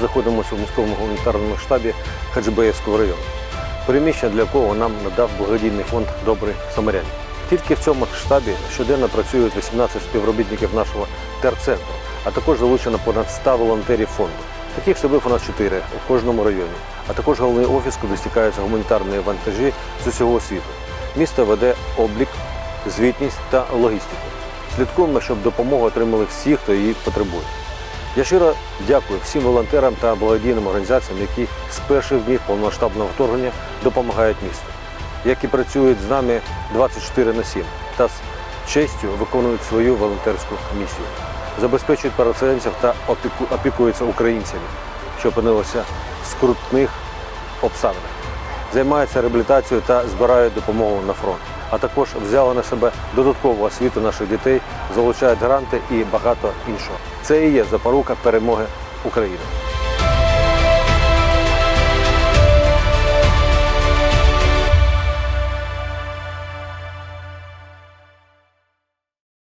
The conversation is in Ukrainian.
знаходимося у міському гуманітарному штабі Хаджибеївського району. Приміщення для якого нам надав благодійний фонд Добрий Самарянин. Тільки в цьому штабі щоденно працюють 18 співробітників нашого терцентру, а також залучено понад 100 волонтерів фонду. Таких штабів у нас 4 у кожному районі, а також головний офіс, куди стікаються гуманітарні вантажі з усього світу. Місто веде облік, звітність та логістику. Слідкуємо, щоб допомогу отримали всі, хто її потребує. Я щиро дякую всім волонтерам та благодійним організаціям, які з перших днів повномасштабного вторгнення допомагають місту, які працюють з нами 24 на 7 та з честю виконують свою волонтерську місію, забезпечують переселенців та опіку- опікуються українцями, що опинилися в скрутних обставинах, займаються реабілітацією та збирають допомогу на фронт. А також взяли на себе додаткову освіту наших дітей, залучають гранти і багато іншого. Це і є запорука перемоги України.